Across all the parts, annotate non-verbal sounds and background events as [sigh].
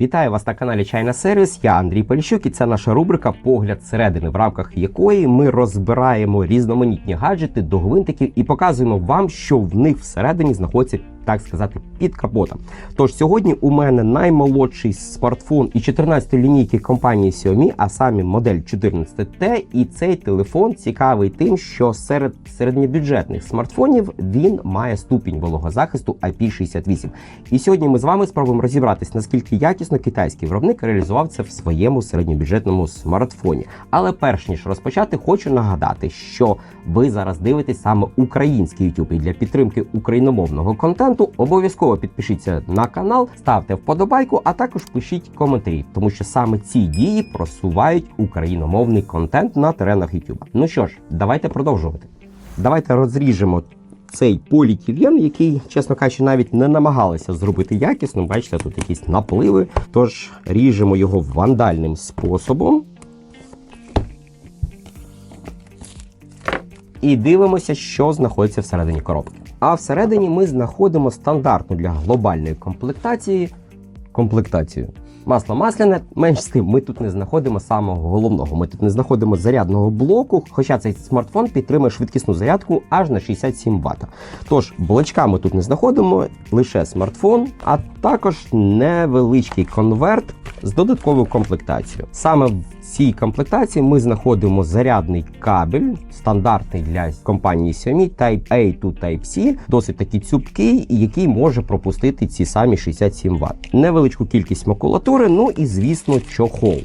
Вітаю вас на каналі Чайна Сервіс. Я Андрій Поліщук і це наша рубрика Погляд зсередини, в рамках якої ми розбираємо різноманітні гаджети до гвинтиків і показуємо вам, що в них всередині знаходиться, так сказати, під капотом. Тож сьогодні у мене наймолодший смартфон і 14 лінійки компанії Xiaomi, а самі модель 14T. І цей телефон цікавий тим, що серед середньобюджетних смартфонів він має ступінь вологозахисту IP68. І сьогодні ми з вами спробуємо розібратись, наскільки якісно китайський виробник реалізував це в своєму середньобюджетному смартфоні. Але перш ніж розпочати, хочу нагадати, що ви зараз дивитесь саме український YouTube і для підтримки україномовного контенту. Обов'язково підпишіться на канал, ставте вподобайку, а також пишіть коментарі, тому що саме ці дії просувають україномовний контент на теренах YouTube. Ну що ж, давайте продовжувати. Давайте розріжемо цей поліетилен, який, чесно кажучи, навіть не намагалися зробити якісно. Бачите, тут якісь напливи. Тож ріжемо його вандальним способом. І дивимося, що знаходиться всередині коробки. А всередині ми знаходимо стандартну для глобальної комплектації комплектацію. Масло масляне, менш з тим, ми тут не знаходимо самого головного. Ми тут не знаходимо зарядного блоку, хоча цей смартфон підтримує швидкісну зарядку аж на 67 Вт. Тож блочка ми тут не знаходимо, лише смартфон, а також невеличкий конверт з додатковою комплектацією. Саме в цій комплектації ми знаходимо зарядний кабель, стандартний для компанії Xiaomi Type A to Type-C, досить такий цупкий, який може пропустити ці самі 67 Вт. Невеличку кількість макулатури, ну і звісно, чохол.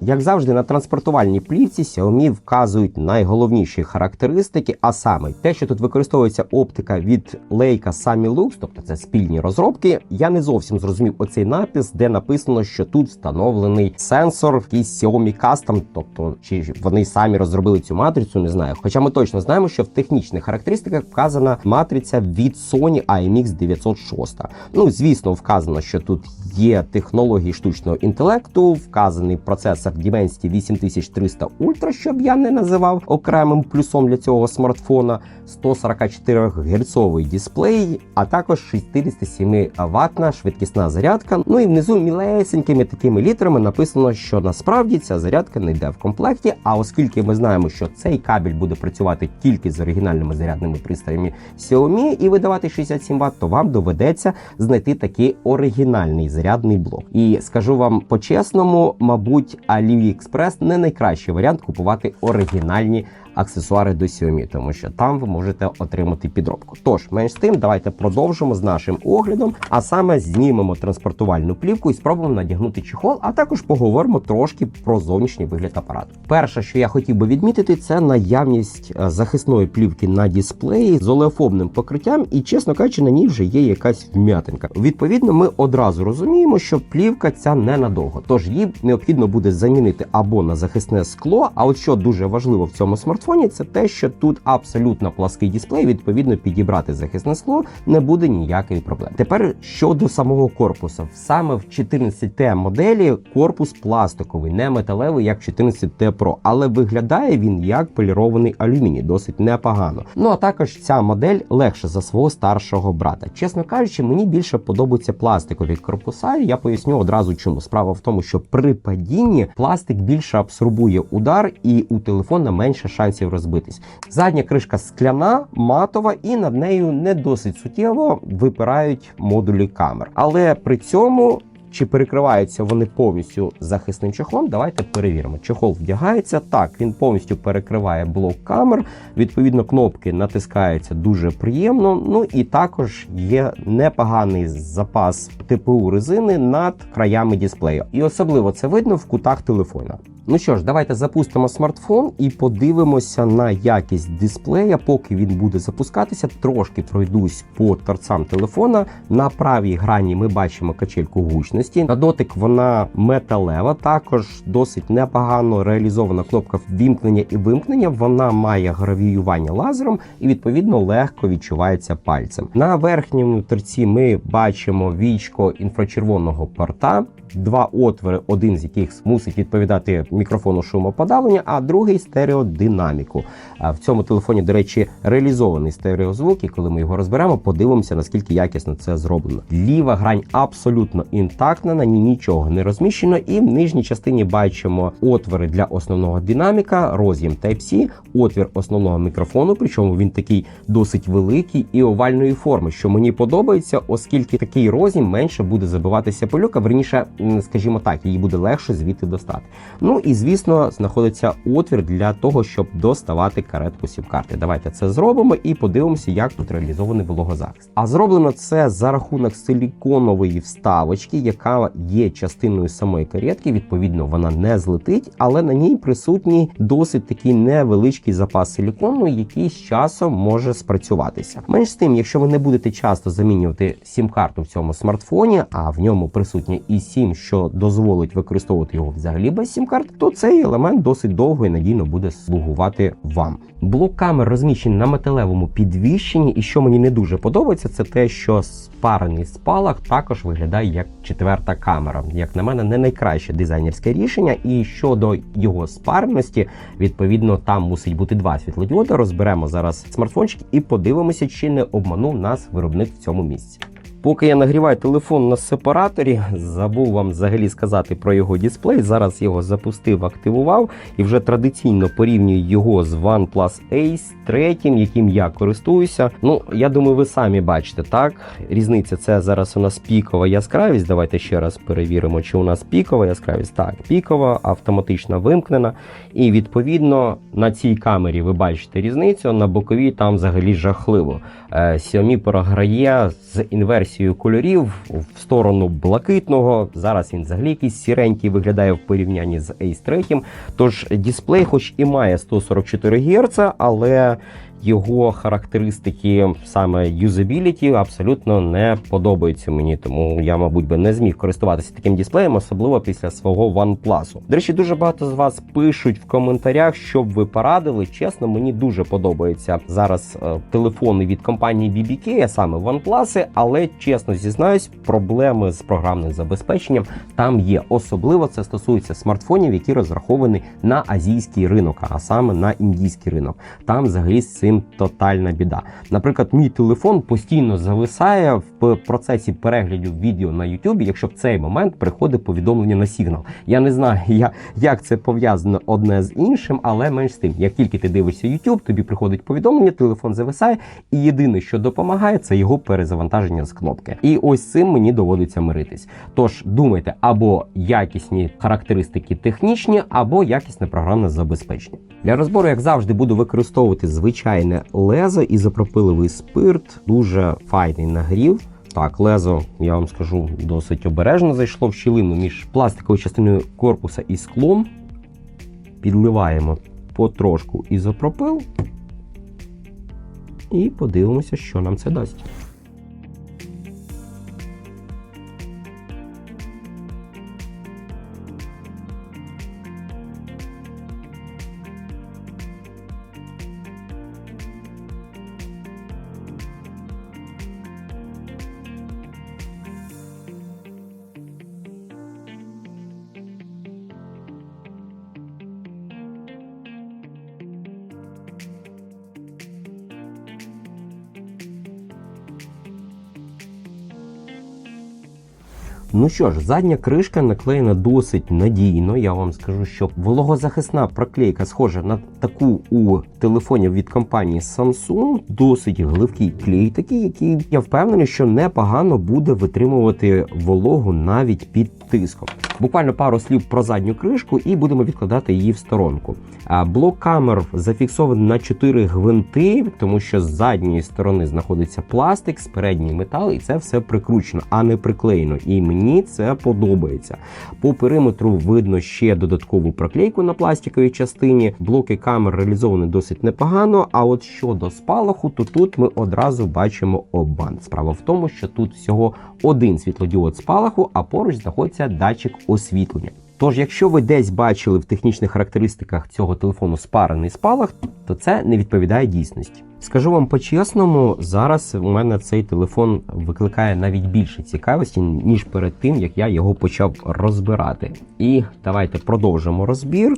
Як завжди, на транспортувальній плівці Xiaomi вказують найголовніші характеристики, а саме те, що тут використовується оптика від Leica Samilux, тобто це спільні розробки. Я не зовсім зрозумів оцей напис, де написано, що тут встановлений сенсор, якийсь Xiaomi Custom, тобто чи вони самі розробили цю матрицю, не знаю. Хоча ми точно знаємо, що в технічних характеристиках вказана матриця від Sony IMX 906. Ну, звісно, вказано, що тут є технології штучного інтелекту, вказаний процесор Dimensity 8300 Ultra, щоб я не називав окремим плюсом для цього смартфона, 144 герцовий дисплей, а також 67 ватна швидкісна зарядка. Ну і внизу мілесенькими такими літерами написано, що насправді ця зарядка не йде в комплекті. А оскільки ми знаємо, що цей кабель буде працювати тільки з оригінальними зарядними пристроями Xiaomi і видавати 67 Вт, то вам доведеться знайти такий оригінальний зарядний блок. І скажу вам по-чесному, мабуть, AliExpress не найкращий варіант купувати оригінальні аксесуари до Xiaomi, тому що там ви можете отримати підробку. Тож, менш з тим, давайте продовжимо з нашим оглядом, а саме знімемо транспортувальну плівку і спробуємо надягнути чехол, а також поговоримо трошки про зовнішній вигляд апарату. Перше, що я хотів би відмітити, це наявність е, захисної плівки на дисплеї з олеофобним покриттям, і, чесно кажучи, на ній вже є якась вм'ятинка. Відповідно, ми одразу розуміємо, що плівка ця ненадовго, тож її необхідно буде замінити або на захисне скло. А от що дуже важливо в цьому смартфоні, це те, що тут абсолютно плаский дисплей, відповідно, підібрати захисне скло не буде ніякої проблеми. Tепер щодо самого корпусу, саме в 14T моделі корпус пластиковий, не металевий, як 14T Pro, але виглядає він як полірований алюміній, досить непогано. Ну а також ця модель легша за свого старшого брата. Чесно кажучи, мені більше подобаються пластикові корпуса. Я поясню одразу, чому справа в тому, що при падінні пластик більше абсорбує удар, і у телефона менше шансів розбитись. Задня кришка скляна, матова, і над нею не досить суттєво випирають модулі камер. Але при цьому. Чи перекриваються вони повністю захисним чехлом? Давайте перевіримо. Чехол вдягається так, він повністю перекриває блок камер. Відповідно, кнопки натискаються дуже приємно. Ну і також є непоганий запас ТПУ резини над краями дисплею. І особливо це видно в кутах телефона. Ну що ж, давайте запустимо смартфон і подивимося на якість дисплея. Поки він буде запускатися, трошки пройдусь по торцам телефона. На правій грані ми бачимо качельку гучності. На дотик вона металева, також досить непогано реалізована кнопка ввімкнення і вимкнення. Вона має гравіювання лазером і відповідно легко відчувається пальцем. На верхньому торці ми бачимо вічко інфрачервоного порта. Два отвори, один з яких мусить відповідати мікрофону шумоподавлення, а другий стереодинаміку. В цьому телефоні, до речі, реалізований стереозвук, і коли ми його розберемо, подивимося, наскільки якісно це зроблено. Ліва грань абсолютно інтактна, на ній нічого не розміщено, і в нижній частині бачимо отвори для основного динаміка, роз'єм Type-C, отвір основного мікрофону, причому він такий досить великий і овальної форми, що мені подобається, оскільки такий роз'єм менше буде забиватися пилюка, верніше, скажімо так, її буде легше звідти достати. Ну і звісно, знаходиться отвір для того, щоб доставати каретку сім-карти. Давайте це зробимо і подивимося, як тут реалізований вологозахист. А зроблено це за рахунок силіконової вставочки, яка є частиною самої каретки. Відповідно, вона не злетить, але на ній присутній досить такий невеличкий запас силікону, який з часом може спрацюватися. Менш з тим, якщо ви не будете часто замінювати сім-карту в цьому смартфоні, а в ньому присутня і сім, що дозволить використовувати його взагалі без сім-карт, то цей елемент досить довго і надійно буде слугувати вам. Блок камер розміщений на металевому підвіщенні, і що мені не дуже подобається, це те, що спарений спалах також виглядає як четверта камера. Як на мене, не найкраще дизайнерське рішення. І щодо його спареності, відповідно, там мусить бути два світлодіоди. Розберемо зараз смартфончик і подивимося, чи не обманув нас виробник в цьому місці. Поки я нагріваю телефон на сепараторі, забув вам взагалі сказати про його дисплей. Зараз його запустив, активував і вже традиційно порівнюю його з OnePlus Ace 3, яким я користуюся. Ну, я думаю, ви самі бачите, так? Різниця це зараз у нас пікова яскравість. Давайте ще раз перевіримо, чи у нас пікова яскравість. Так, пікова, автоматично вимкнена. І відповідно на цій камері ви бачите різницю. На боковій там взагалі жахливо. Е, Xiaomi програє з інверсією кольорів в сторону блакитного. Зараз він взагалі якийсь сіренький виглядає в порівнянні з Ace 3. Тож дисплей, хоч і має 144 Гц, але його характеристики, саме юзабіліті, абсолютно не подобаються мені. Тому я, мабуть, би не зміг користуватися таким дисплеєм, особливо після свого OnePlus. До речі, дуже багато з вас пишуть в коментарях, щоб ви порадили. Чесно, мені дуже подобаються зараз е, телефони від компанії BBK, а саме OnePlus, але чесно зізнаюсь, проблеми з програмним забезпеченням там є. Особливо це стосується смартфонів, які розраховані на азійський ринок, а саме на індійський ринок. Там взагалі з цим тотальна біда. Наприклад, мій телефон постійно зависає в процесі перегляду відео на YouTube, якщо в цей момент приходить повідомлення на сигнал. Я не знаю, [laughs] я, як це пов'язано одне з іншим, але менш з тим, як тільки ти дивишся YouTube, тобі приходить повідомлення, телефон зависає, і єдине, що допомагає, це його перезавантаження з кнопки. І ось цим мені доводиться миритись. Тож думайте, або якісні характеристики технічні, або якісне програмне забезпечення. Для розбору, як завжди, буду використовувати звичайне лезо ізопропиловий спирт, дуже файний нагрів. Так, лезо, я вам скажу, досить обережно зайшло в щілину між пластиковою частиною корпуса і склом. Підливаємо потрошку ізопропил і подивимося, що нам це дасть. Що ж, задня кришка наклеєна досить надійно. Я вам скажу, що вологозахисна проклейка схожа на таку у телефонів від компанії Samsung. Досить гливкий клей, такий, який я впевнений, що непогано буде витримувати вологу навіть під тиском. Буквально пару слів про задню кришку, і будемо відкладати її в сторонку. Блок камер зафіксований на 4 гвинти, тому що з задньої сторони знаходиться пластик, з передній метал, і це все прикручено, а не приклеєно. І мені це подобається. По периметру видно ще додаткову проклейку на пластиковій частині. Блоки камер реалізовані досить непогано. А от щодо спалаху, то тут ми одразу бачимо обман. Справа в тому, що тут всього один світлодіод спалаху, а поруч знаходиться датчик освітлення. Тож, якщо ви десь бачили в технічних характеристиках цього телефону спарений спалах, то це не відповідає дійсності. Скажу вам по-чесному, зараз у мене цей телефон викликає навіть більше цікавості, ніж перед тим, як я його почав розбирати. І давайте продовжимо розбір.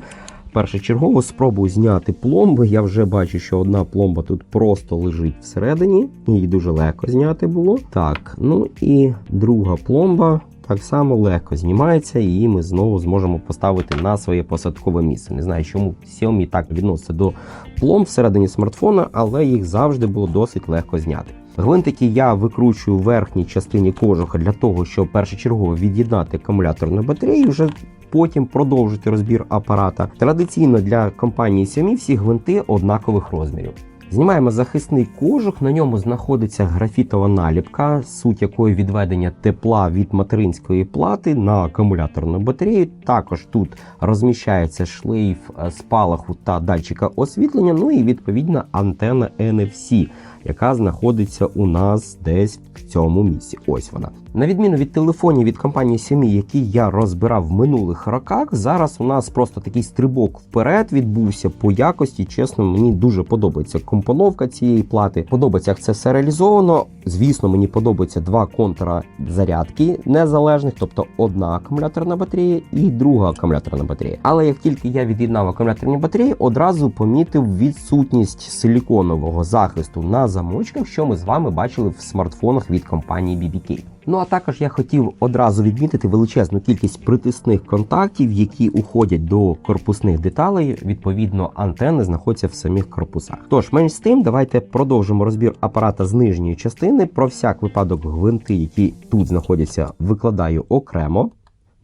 Першочергово спробую зняти пломби. Я вже бачу, що одна пломба тут просто лежить всередині, її дуже легко зняти було. Так, ну і друга пломба так само легко знімається, і ми знову зможемо поставити на своє посадкове місце. Не знаю, чому Xiaomi так відноситься до пломб всередині смартфона, але їх завжди було досить легко зняти. Гвинтики я викручую в верхній частині кожуха для того, щоб першочергово від'єднати акумулятор на батареї. Вже потім продовжити розбір апарата. Традиційно для компанії Xiaomi всі гвинти однакових розмірів. Знімаємо захисний кожух, на ньому знаходиться графітова наліпка, суть якої відведення тепла від материнської плати на акумуляторну батарею. Також тут розміщається шлейф е, спалаху та датчика освітлення, ну і відповідна антенна NFC, яка знаходиться у нас десь в цьому місці. Ось вона. На відміну від телефонів від компанії Xiaomi, які я розбирав в минулих роках, зараз у нас просто такий стрибок вперед відбувся по якості. Чесно, мені дуже подобається компоновка цієї плати. Подобається, як це все реалізовано. Звісно, мені подобаються два контура зарядки незалежних, тобто одна акумуляторна батарея і друга акумуляторна батарея. Але як тільки я від'єднав акумуляторні батареї, одразу помітив відсутність силіконового захисту на замочках, що ми з вами бачили в смартфонах від компанії BBK. Ну а також я хотів одразу відмітити величезну кількість притисних контактів, які уходять до корпусних деталей. Відповідно, антени знаходяться в самих корпусах. Тож, менш з тим, давайте продовжимо розбір апарата з нижньої частини. Про всяк випадок гвинти, які тут знаходяться, викладаю окремо.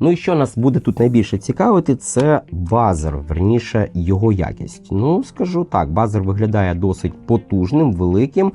Ну і що нас буде тут найбільше цікавити, це базер, верніше його якість. Ну скажу так, базер виглядає досить потужним, великим.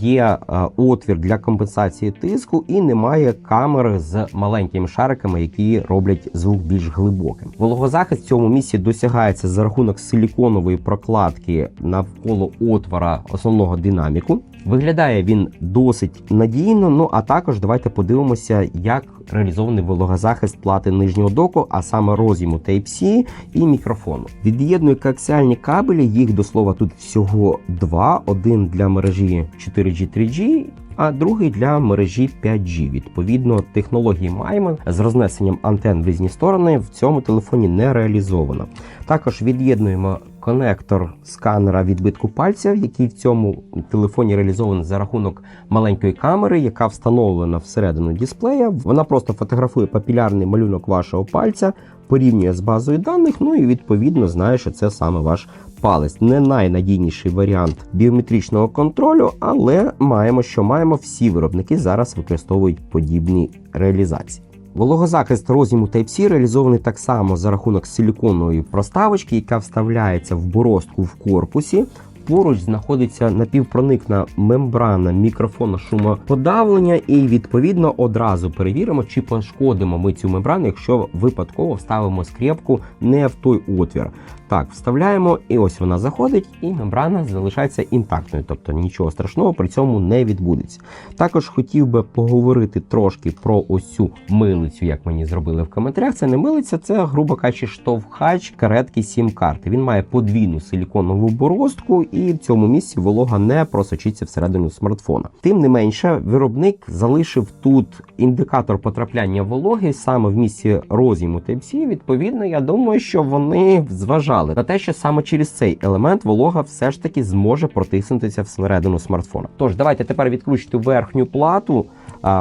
Є е, отвір для компенсації тиску, і немає камери з маленькими шариками, які роблять звук більш глибоким. Вологозахист в цьому місці досягається за рахунок силіконової прокладки навколо отвора основного динаміку. Виглядає він досить надійно. Ну а також давайте подивимося, як реалізований вологозахист плати нижнього доку, а саме роз'єму Type-C і мікрофону. Від'єдную коаксіальні кабелі, їх до слова тут всього два: один для мережі 4G 3G. А другий для мережі 5G. Відповідно, технології маємо з рознесенням антен в різні сторони в цьому телефоні не реалізовано. Також від'єднуємо конектор сканера відбитку пальця, який в цьому телефоні реалізований за рахунок маленької камери, яка встановлена всередину дисплея. Вона просто фотографує папілярний малюнок вашого пальця, порівнює з базою даних. Ну і відповідно знає, що це саме ваш палець. Не найнадійніший варіант біометричного контролю, але маємо, що маємо. Всі виробники зараз використовують подібні реалізації. Вологозахист розіму Type-C реалізований так само за рахунок силіконової проставочки, яка вставляється в боростку в корпусі. Поруч знаходиться напівпроникна мембрана мікрофона шумоподавлення, і відповідно одразу перевіримо, чи пошкодимо ми цю мембрану, якщо випадково вставимо скрепку не в той отвір. Так, вставляємо, і ось вона заходить, і мембрана залишається інтактною, тобто нічого страшного при цьому не відбудеться. Також хотів би поговорити трошки про ось цю милицю, як мені зробили в коментарях. Це не милиця, це, грубо кажучи, штовхач каретки сім карти. Він має подвійну силіконову боростку, і в цьому місці волога не просочиться всередину смартфона. Тим не менше, виробник залишив тут індикатор потрапляння вологи саме в місці розіму Type-C. Відповідно, я думаю, що вони зважають на те, що саме через цей елемент волога все ж таки зможе протиснутися всередину смартфона. Тож, давайте тепер відключити верхню плату,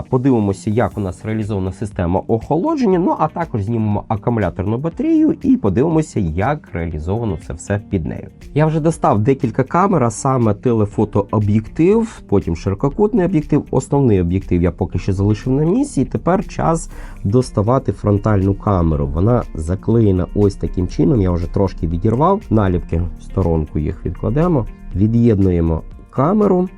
подивимося, як у нас реалізована система охолодження. Ну а також знімемо акумуляторну батарею і подивимося, як реалізовано це все під нею. Я вже достав декілька камер, а саме телефотооб'єктив, потім ширококутний об'єктив. Основний об'єктив я поки що залишив на місці. І тепер час доставати фронтальну камеру. Вона заклеєна ось таким чином. Я вже трошки відірвав наліпки в сторонку їх відкладемо, від'єднуємо камеру.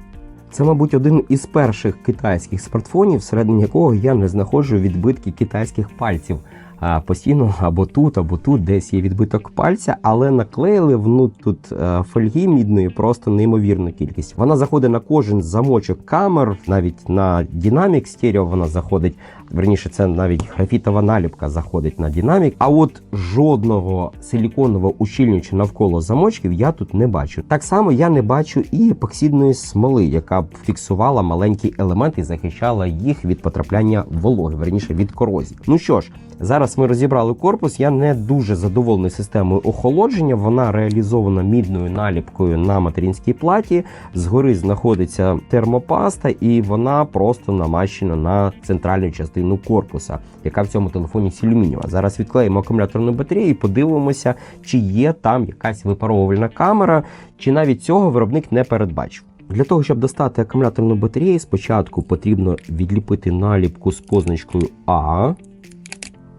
Це, мабуть, один із перших китайських смартфонів, всередині якого я не знаходжу відбитки китайських пальців. а, постійно або тут, або тут десь є відбиток пальця, але наклеїли вну тут е, фольги мідної просто неймовірну кількість. Вона заходить на кожен замочок камер, навіть на динамік стерео вона заходить. Верніше, це навіть графітова наліпка заходить на динамік. А от жодного силіконового ущільнювача навколо замочків я тут не бачу. Так само я не бачу і епоксидної смоли, яка б фіксувала маленькі елементи і захищала їх від потрапляння вологи, верніше від корозії. Ну що ж, зараз ми розібрали корпус. Я не дуже задоволений системою охолодження. Вона реалізована мідною наліпкою на материнській платі. Згори знаходиться термопаста, і вона просто намащена на центральну частину корпуса, яка в цьому телефоні сілюмінієва. Зараз відклеїмо акумуляторну батарею і подивимося, чи є там якась випаровувальна камера, чи навіть цього виробник не передбачив. Для того, щоб достати акумуляторну батарею, спочатку потрібно відліпити наліпку з позначкою А.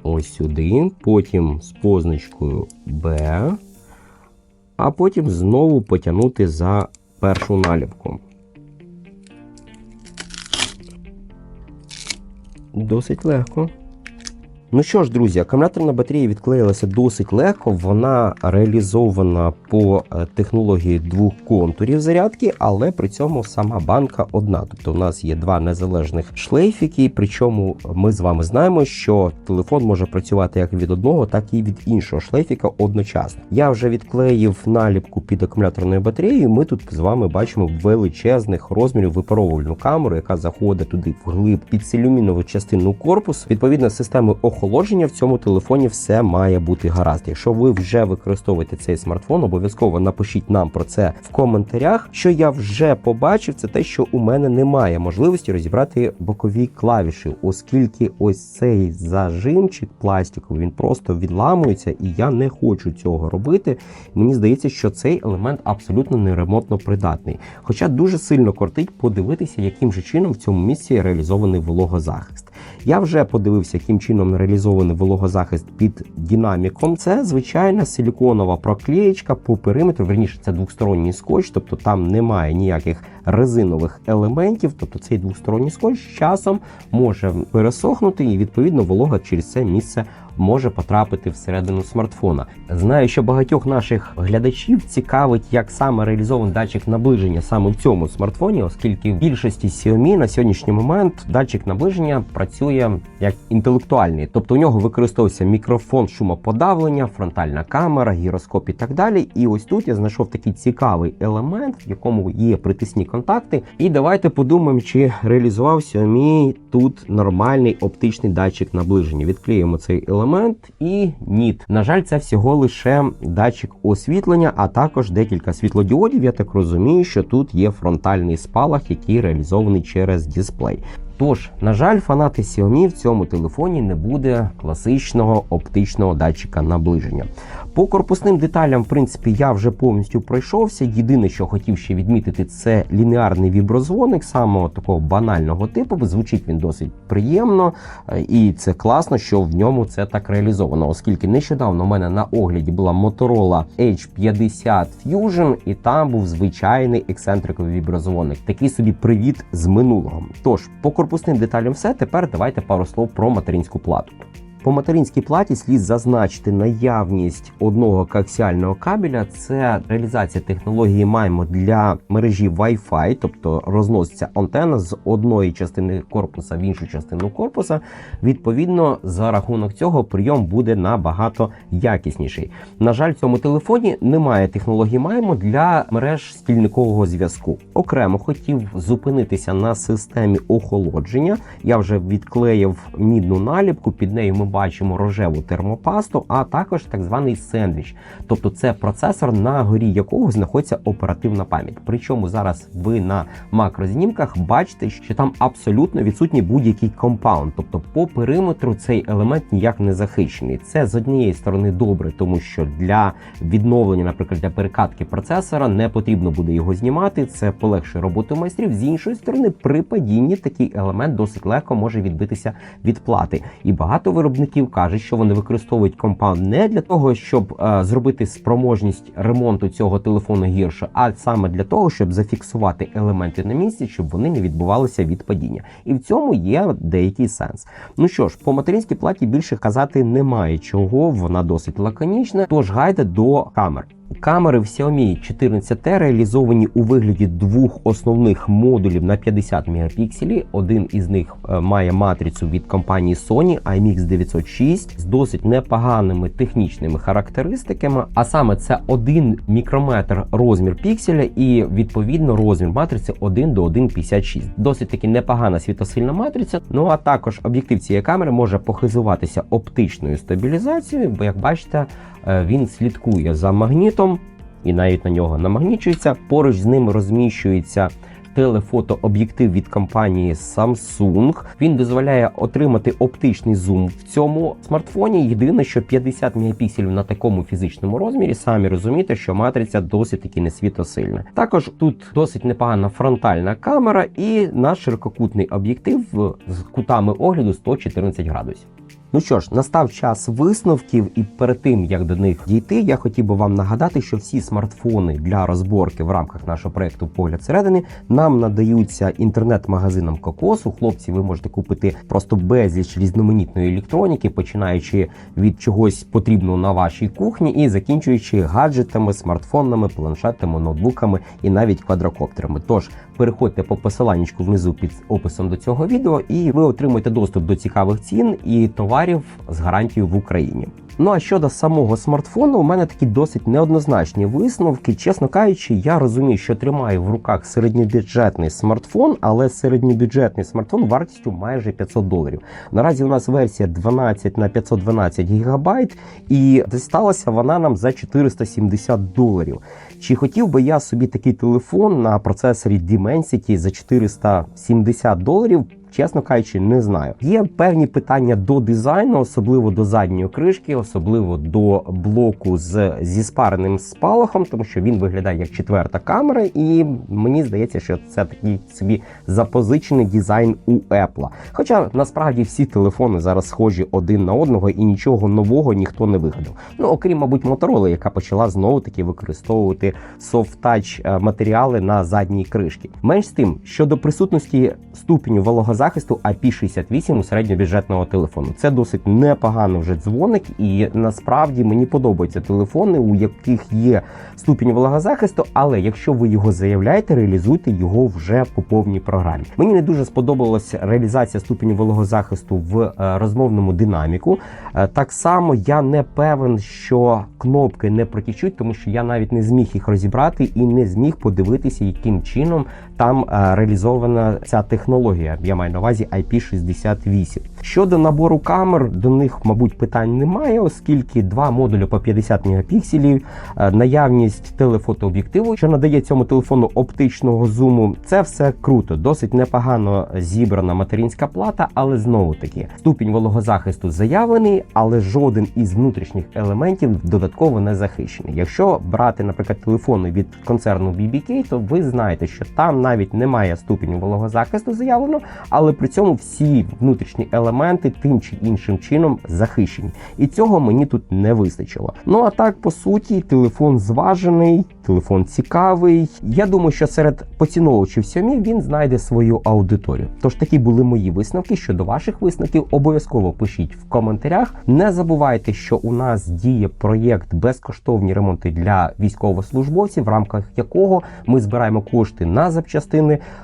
Ось сюди, потім з позначкою Б, а потім знову потягнути за першу наліпку. Досить легко. Ну що ж, друзі, акумуляторна батарея відклеїлася досить легко. Вона реалізована по е, технології двох контурів зарядки, але при цьому сама банка одна. Тобто, у нас є два незалежних шлейфіки. Причому ми з вами знаємо, що телефон може працювати як від одного, так і від іншого шлейфіка одночасно. Я вже відклеїв наліпку під акумуляторною батареєю. Ми тут з вами бачимо величезних розмірів випаровувальну камеру, яка заходить туди вглиб під силюмінову частину корпусу. Відповідно, системи охолодження в цьому телефоні все має бути гаразд. Якщо ви вже використовуєте цей смартфон, обов'язково напишіть нам про це в коментарях. Що я вже побачив, це те, що у мене немає можливості розібрати бокові клавіші, оскільки ось цей зажимчик пластиковий він просто відламується, і я не хочу цього робити. Мені здається, що цей елемент абсолютно не ремонтно придатний. Хоча дуже сильно кортить подивитися, яким же чином в цьому місці реалізований вологозахист. Я вже подивився, яким чином реалізований вологозахист під динаміком. Це звичайна силіконова проклеєчка по периметру. Верніше, це двосторонній скотч, тобто там немає ніяких резинових елементів. Тобто цей двосторонній скотч з часом може пересохнути, і відповідно волога через це місце може потрапити всередину смартфона. Знаю, що багатьох наших глядачів цікавить, як саме реалізований датчик наближення саме в цьому смартфоні, оскільки в більшості Xiaomi на сьогоднішній момент датчик наближення працює як інтелектуальний, тобто у нього використовується мікрофон шумоподавлення, фронтальна камера, гіроскоп і так далі. І ось тут я знайшов такий цікавий елемент, в якому є притисні контакти. І давайте подумаємо, чи реалізував Xiaomi тут нормальний оптичний датчик наближення. Відклеїмо цей елемент і ніт. На жаль, це всього лише датчик освітлення, а також декілька світлодіодів. Я так розумію, що тут є фронтальний спалах, який реалізований через дисплей. Тож, на жаль, фанати Xiaomi в цьому телефоні не буде класичного оптичного датчика наближення. По корпусним деталям, в принципі, я вже повністю пройшовся. Єдине, що хотів ще відмітити, це лінеарний віброзвоник самого такого банального типу. Звучить він досить приємно, е, і це класно, що в ньому це так реалізовано, оскільки нещодавно у мене на огляді була Motorola H50 Fusion, і там був звичайний ексцентриковий віброзвоник. Такий собі привіт з минулого. Тож, по корпусним деталям все. Тепер давайте пару слов про материнську плату. По материнській платі слід зазначити наявність одного коаксіального кабеля. Це реалізація технології MIMO для мережі Wi-Fi, тобто розноситься антенна з одної частини корпуса в іншу частину корпуса. Відповідно, за рахунок цього прийом буде набагато якісніший. На жаль, в цьому телефоні немає технології MIMO для мереж спільникового зв'язку. Окремо хотів зупинитися на системі охолодження. Я вже відклеїв мідну наліпку. Під нею ми бачимо рожеву термопасту, а також так званий сендвіч. Тобто це процесор, на горі якого знаходиться оперативна пам'ять. Причому зараз ви на макрознімках бачите, що там абсолютно відсутній будь-який компаунд. Тобто по периметру цей елемент ніяк не захищений. Це з однієї сторони добре, тому що для відновлення, наприклад, для перекатки процесора не потрібно буде його знімати. Це полегшує роботу майстрів. З іншої сторони, при падінні такий елемент досить легко може відбитися від плати. І багато виробників виробників кажуть, що вони використовують компаунд не для того, щоб е, зробити спроможність ремонту цього телефону гірше, а саме для того, щоб зафіксувати елементи на місці, щоб вони не відбувалися від падіння. І в цьому є деякий сенс. Ну що ж, по материнській платі більше казати немає чого, вона досить лаконічна. Тож гайда до камер. Камери в Xiaomi 14T реалізовані у вигляді двох основних модулів на 50 мегапікселів. Один із них е, має матрицю від компанії Sony IMX 906 з досить непоганими технічними характеристиками. А саме це 1 мікрометр розмір пікселя і відповідно розмір матриці 1 до 1,56. Досить таки непогана світосильна матриця. Ну а також об'єктив цієї камери може похизуватися оптичною стабілізацією, бо як бачите, е, він слідкує за магнітом і навіть на нього намагнічується. Поруч з ним розміщується телефотооб'єктив від компанії Samsung. Він дозволяє отримати оптичний зум в цьому смартфоні. Єдине, що 50 мегапікселів на такому фізичному розмірі, самі розумієте, що матриця досить таки не світосильна. Також тут досить непогана фронтальна камера і наш ширококутний об'єктив з кутами огляду 114 градусів. Ну що ж, настав час висновків, і перед тим як до них дійти, я хотів би вам нагадати, що всі смартфони для розборки в рамках нашого проекту Погляд середини нам надаються інтернет-магазином Кокосу. Хлопці, ви можете купити просто безліч різноманітної електроніки, починаючи від чогось потрібного на вашій кухні і закінчуючи гаджетами, смартфонами, планшетами, ноутбуками і навіть квадрокоптерами. Тож переходьте по посиланнячку внизу під описом до цього відео, і ви отримуєте доступ до цікавих цін і товарів з гарантією в Україні. Ну а щодо самого смартфону, у мене такі досить неоднозначні висновки. Чесно кажучи, я розумію, що тримаю в руках середньобюджетний смартфон, але середньобюджетний смартфон вартістю майже 500 доларів. Наразі у нас версія 12 на 512 гігабайт, і дісталася вона нам за 470 доларів. Чи хотів би я собі такий телефон на процесорі Dimensity за 470 доларів? Чесно кажучи, не знаю. Є певні питання до дизайну, особливо до задньої кришки, особливо до блоку з зі спареним спалахом, тому що він виглядає як четверта камера, і мені здається, що це такий собі запозичений дизайн у Apple. Хоча насправді всі телефони зараз схожі один на одного, і нічого нового ніхто не вигадав. Ну окрім, мабуть, Motorola, яка почала знову таки використовувати софт-тач матеріали на задній кришці. Менш з тим, щодо присутності ступеню вологозахисту IP68 у середньобюджетного телефону. Це досить непогано вже дзвоник, і насправді мені подобаються телефони, у яких є ступінь вологозахисту, але якщо ви його заявляєте, реалізуйте його вже по повній програмі. Мені не дуже сподобалася реалізація ступеню вологозахисту в е, розмовному динаміку. Е, Так само я не певен, що кнопки не протічуть, тому що я навіть не зміг розібрати і не зміг подивитися, яким чином там е, реалізована ця технологія. Я маю на увазі IP68. Щодо набору камер, до них, мабуть, питань немає, оскільки два модулі по 50 мегапікселів, е, наявність телефотооб'єктиву, що надає цьому телефону оптичного зуму. Це все круто, досить непогано зібрана материнська плата, але знову таки ступінь вологозахисту заявлений, але жоден із внутрішніх елементів додатково не захищений. Якщо брати, наприклад, телефони від концерну BBK, то ви знаєте, що там навіть немає ступеню вологозахисту заявлено, але при цьому всі внутрішні елементи тим чи іншим чином захищені. І цього мені тут не вистачило. Ну а так, по суті, телефон зважений, телефон цікавий. Я думаю, що серед поціновувачів Xiaomi він знайде свою аудиторію. Тож такі були мої висновки. Щодо ваших висновків, обов'язково пишіть в коментарях. Не забувайте, що у нас діє проєкт безкоштовні ремонти для військовослужбовців, в рамках якого ми збираємо кошти на запчастини.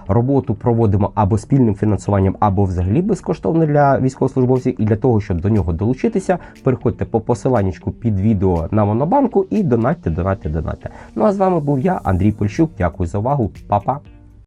Роботу проводимо або спільним фінансуванням, або взагалі безкоштовно для військовослужбовців. І для того, щоб до нього долучитися, переходьте по посиланнячку під відео на Монобанку і донатьте, донатьте, донатьте. Ну а з вами був я, Андрій Польщук. Дякую за увагу, Па-па!